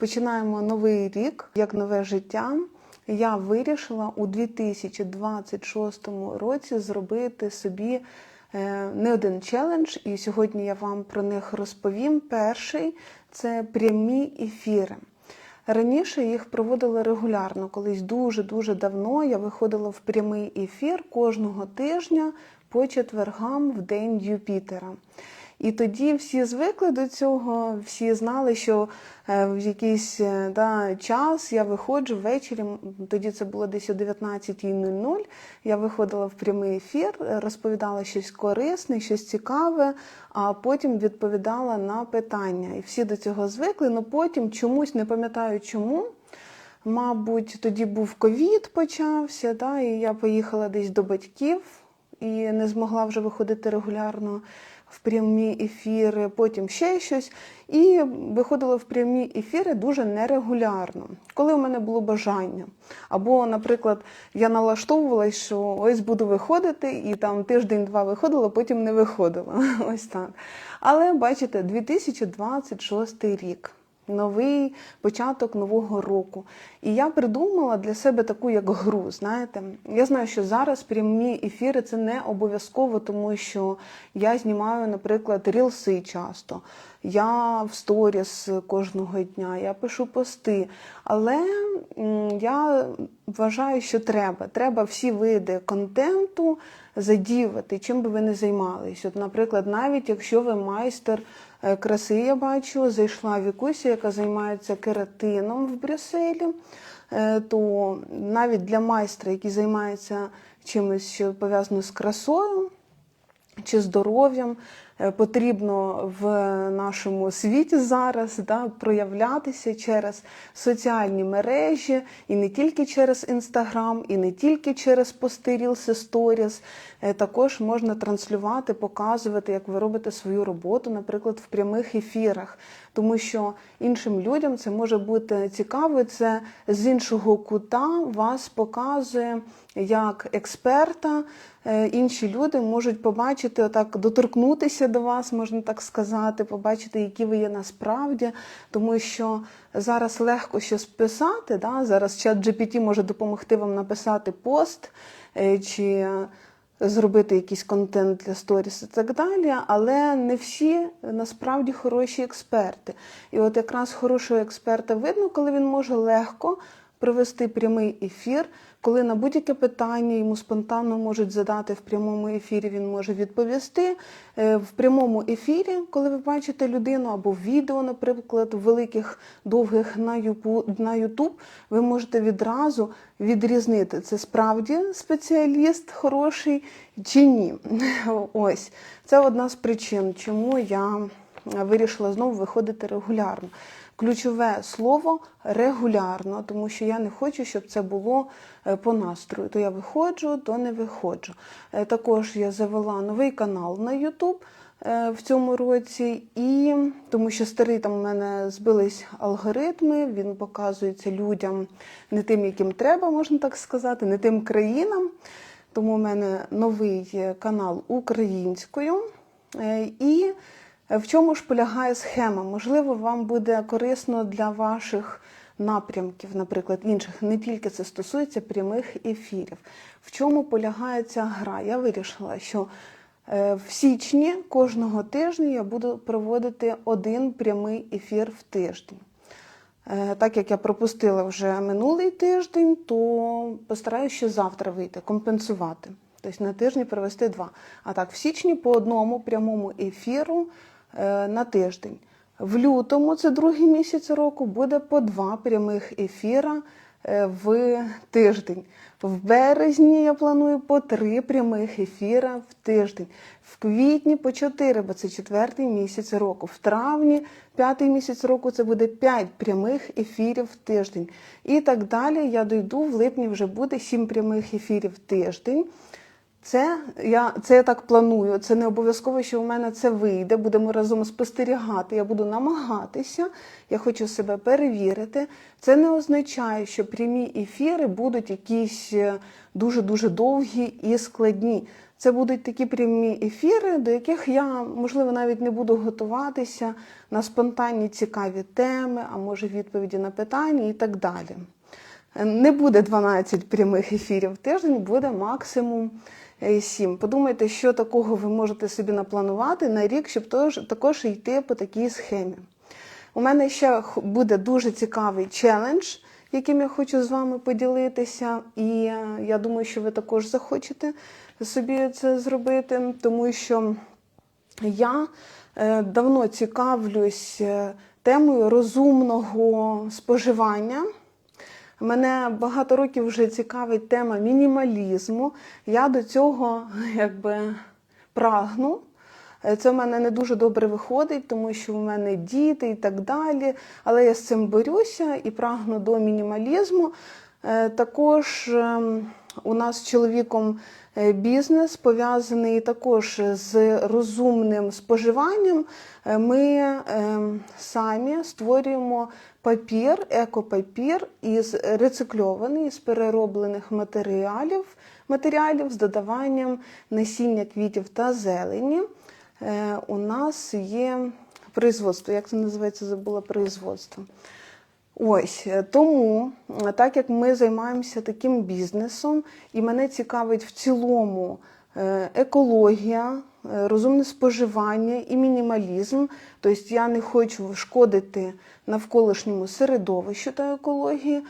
Починаємо новий рік як нове життя. Я вирішила у 2026 році зробити собі е, не один челендж, і сьогодні я вам про них розповім. Перший це прямі ефіри. Раніше їх проводила регулярно, колись дуже-дуже давно я виходила в прямий ефір кожного тижня по четвергам в день Юпітера. І тоді всі звикли до цього, всі знали, що е, в якийсь е, да, час я виходжу ввечері, тоді це було десь о 19.00, я виходила в прямий ефір, е, розповідала щось корисне, щось цікаве, а потім відповідала на питання. І всі до цього звикли, але потім чомусь не пам'ятаю чому. Мабуть, тоді був ковід почався, да, і я поїхала десь до батьків і не змогла вже виходити регулярно в прямі ефіри, потім ще щось. І виходила в прямі ефіри дуже нерегулярно, коли у мене було бажання. Або, наприклад, я налаштовувалась, що ось буду виходити, і там тиждень-два виходила, потім не виходила. Ось так. Але бачите, 2026 рік новий початок нового року. І я придумала для себе таку як гру. Знаєте, я знаю, що зараз прямі ефіри це не обов'язково, тому що я знімаю, наприклад, рілси часто. Я в сторіс кожного дня, я пишу пости. Але я вважаю, що треба. Треба всі види контенту задіювати, чим би ви не займались. От, наприклад, навіть якщо ви майстер краси, я бачу, зайшла Вікуся, яка займається кератином в Брюсселі, е, то навіть для майстра, який займається чимось, що пов'язано з красою, чи здоров'ям е, потрібно в нашому світі зараз да, проявлятися через соціальні мережі, і не тільки через інстаграм, і не тільки через Reels, сторіс. Е, Також можна транслювати, показувати, як ви робите свою роботу, наприклад, в прямих ефірах. Тому що іншим людям це може бути цікаво, це з іншого кута вас показує як експерта. Е, Інші люди можуть побачити, отак доторкнутися до вас, можна так сказати, побачити, які ви є насправді, тому що зараз легко щось писати. Да? Зараз чат GPT може допомогти вам написати пост е, чи зробити якийсь контент для сторіс і так далі, але не всі насправді хороші експерти. І от якраз хорошого експерта видно, коли він може легко провести прямий ефір, коли на будь-яке питання йому спонтанно можуть задати в прямому ефірі, він може відповісти. Е, В прямому ефірі, коли ви бачите людину або відео, наприклад, великих, довгих на Ютуб, ви можете відразу відрізнити, це справді спеціаліст хороший чи ні. Ось це одна з причин, чому я вирішила знову виходити регулярно. Ключове слово регулярно, тому що я не хочу, щоб це було е, по настрою. То я виходжу, то не виходжу. Е, Також я завела новий канал на YouTube е, в цьому році, і тому що старий там у мене збились алгоритми, він показується людям не тим, яким треба, можна так сказати, не тим країнам. Тому у мене новий канал українською. І в чому ж полягає схема? Можливо, вам буде корисно для ваших напрямків, наприклад, інших. Не тільки це стосується прямих ефірів. В чому полягає ця гра? Я вирішила, що е, в січні кожного тижня я буду проводити один прямий ефір в тиждень. Е, Так як я пропустила вже минулий тиждень, то постараюся ще завтра вийти, компенсувати. Тобто на тижні провести два. А так, в січні по одному прямому ефіру на тиждень. В лютому, це другий місяць року, буде по два прямих ефіра е, в тиждень. В березні я планую по три прямих ефіра в тиждень. В квітні по чотири, бо це четвертий місяць року. В травні, п'ятий місяць року, це буде п'ять прямих ефірів в тиждень. І так далі я дойду. В липні вже буде сім прямих ефірів в тиждень. Це я, це я так планую. Це не обов'язково, що у мене це вийде. Будемо разом спостерігати. Я буду намагатися. Я хочу себе перевірити. Це не означає, що прямі ефіри будуть якісь дуже дуже довгі і складні. Це будуть такі прямі ефіри, до яких я, можливо, навіть не буду готуватися на спонтанні цікаві теми, а може відповіді на питання і так далі. Не буде 12 прямих ефірів в тиждень, буде максимум 7. Подумайте, що такого ви можете собі напланувати на рік, щоб також йти по такій схемі. У мене ще буде дуже цікавий челендж, яким я хочу з вами поділитися, і я думаю, що ви також захочете собі це зробити, тому що я е, давно цікавлюсь е, темою розумного споживання. Мене багато років вже цікавить тема мінімалізму. Я до цього якби прагну. Е, Це в мене не дуже добре виходить, тому що в мене діти і так далі. Але я з цим борюся і прагну до мінімалізму. Е, Також ем, у нас з чоловіком бізнес пов'язаний також з розумним споживанням. Е, Ми ем, самі створюємо папір, екопапір із рецикльований, з перероблених матеріалів, матеріалів з додаванням насіння квітів та зелені. Е, У нас є производство, як це називається, забула производство. Ось е, тому, е, так як ми займаємося таким бізнесом, і мене цікавить в цілому е, екологія, розумне споживання і мінімалізм. Тобто я не хочу шкодити навколишньому середовищу та екології.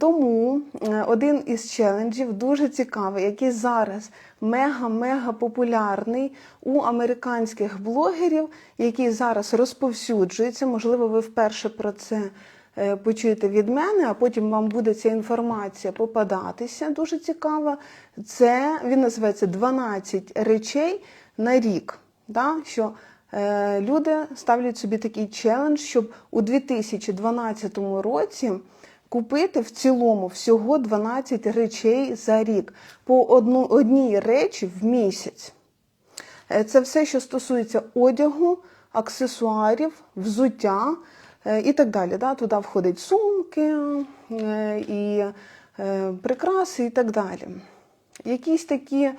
Тому один із челенджів дуже цікавий, який зараз мега-мега популярний у американських блогерів, який зараз розповсюджується. Можливо, ви вперше про це почуєте від мене, а потім вам буде ця інформація попадатися. Дуже цікава. Це він називається 12 речей на рік. Да? Що е, люди ставлять собі такий челендж, щоб у 2012 році купити в цілому всього 12 речей за рік по одну, одній речі в місяць. Е, Це все, що стосується одягу, аксесуарів, взуття е, і так далі. Да? Туди входять сумки е, і е, прикраси і так далі. Якісь такі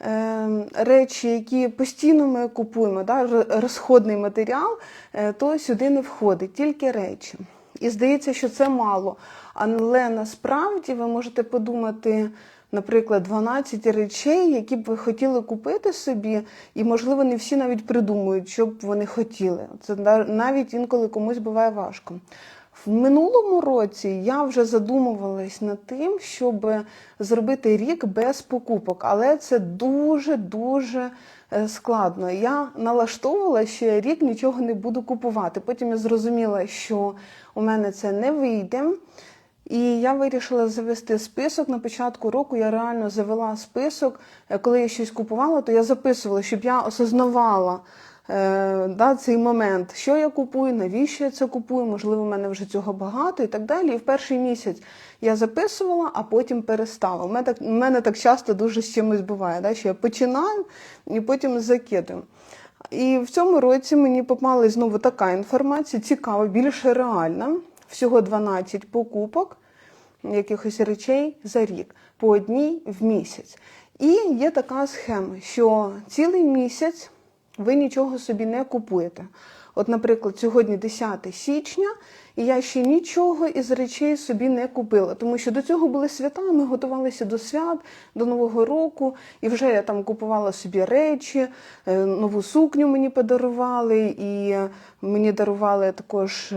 е, речі, які постійно ми купуємо, да? розходний матеріал, е, то сюди не входить, тільки речі. І здається, що це мало. Але насправді ви можете подумати, наприклад, 12 речей, які б ви хотіли купити собі, і, можливо, не всі навіть придумують, що б вони хотіли. Це навіть інколи комусь буває важко. В минулому році я вже задумувалась над тим, щоб зробити рік без покупок, але це дуже-дуже е, складно. Я налаштовувала, що я рік нічого не буду купувати. Потім я зрозуміла, що у мене це не вийде. І я вирішила завести список. На початку року я реально завела список. Е, Коли я щось купувала, то я записувала, щоб я осознавала е, да, цей момент, що я купую, навіщо я це купую, можливо, в мене вже цього багато і так далі. І в перший місяць я записувала, а потім перестала. У мене так, у мене так часто дуже з чимось буває, да, що я починаю і потім закидую. І в цьому році мені попалась знову така інформація, цікава, більше реальна. Всього 12 покупок якихось речей за рік, по одній в місяць. І є така схема, що цілий місяць ви нічого собі не купуєте. От, наприклад, сьогодні 10 січня, і я ще нічого із речей собі не купила, тому що до цього були свята, ми готувалися до свят, до Нового року, і вже я там купувала собі речі, е, нову сукню мені подарували, і мені дарували також.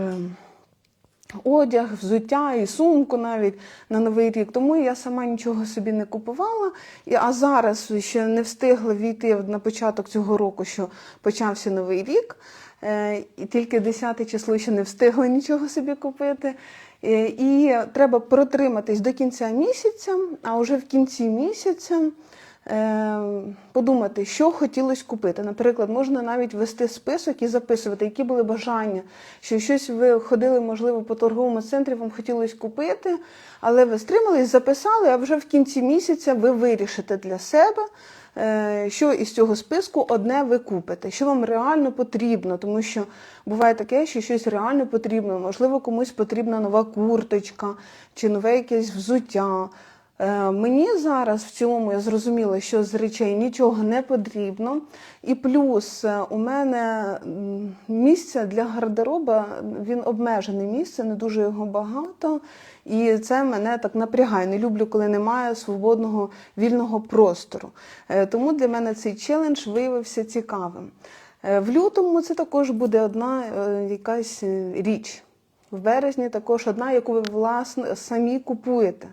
Одяг, взуття і сумку навіть на новий рік. Тому я сама нічого собі не купувала. А зараз ще не встигла війти на початок цього року, що почався новий рік. Е, І тільки 10 число ще не встигла нічого собі купити. Е, І треба протриматись до кінця місяця, а вже в кінці місяця подумати, що хотілося купити. Наприклад, можна навіть вести список і записувати, які були бажання, що щось ви ходили, можливо, по торговому центрі, вам хотілося купити, але ви стримались, записали, а вже в кінці місяця ви вирішите для себе. е, Що із цього списку одне ви купите, що вам реально потрібно, тому що буває таке, що щось реально потрібно. Можливо, комусь потрібна нова курточка чи нове якесь взуття. Е, Мені зараз в цілому я зрозуміла, що з речей нічого не потрібно. І плюс е, у мене м, місце для гардероба, він обмежене місце, не дуже його багато. І це мене так напрягає. Не люблю, коли немає свободного вільного простору. Е, Тому для мене цей челендж виявився цікавим. В лютому це також буде одна якась річ. В березні також одна, яку ви власне самі купуєте.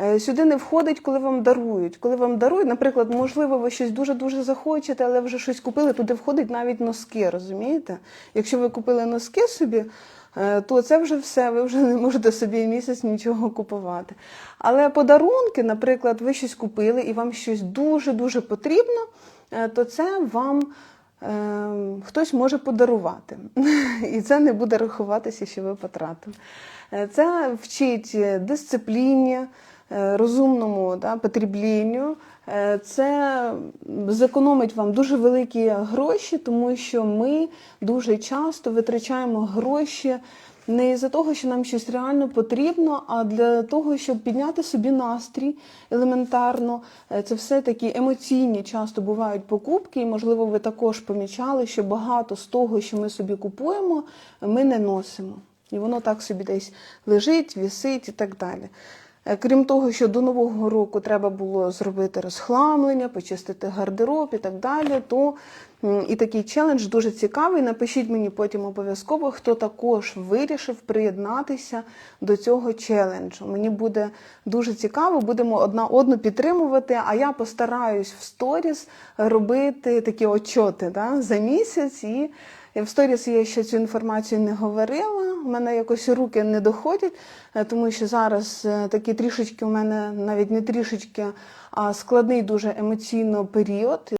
Е, Сюди не входить, коли вам дарують. Коли вам дарують, наприклад, можливо, ви щось дуже-дуже захочете, але вже щось купили, туди входить навіть носки, розумієте? Якщо ви купили носки собі, е, то це вже все, ви вже не можете собі місяць нічого купувати. Але подарунки, наприклад, ви щось купили і вам щось дуже-дуже потрібно, е, то це вам хтось може подарувати. І це не буде рахуватися, що ви потратили. Це вчить дисципліні, розумному да, потреблінню. Е, Це зекономить вам дуже великі гроші, тому що ми дуже часто витрачаємо гроші не із-за того, що нам щось реально потрібно, а для того, щоб підняти собі настрій елементарно. Е, Це все такі емоційні часто бувають покупки, і можливо, ви також помічали, що багато з того, що ми собі купуємо, ми не носимо. І воно так собі десь лежить, вісить і так далі. Е, Крім того, що до Нового року треба було зробити розхламлення, почистити гардероб і так далі, то і такий челендж дуже цікавий. Напишіть мені потім обов'язково, хто також вирішив приєднатися до цього челенджу. Мені буде дуже цікаво, будемо одна одну підтримувати, а я постараюсь в сторіс робити такі отчоти да, за місяць і. В сторіс я ще цю інформацію не говорила. У мене якось руки не доходять, е, тому що зараз такі трішечки у мене навіть не трішечки, а складний дуже емоційно період.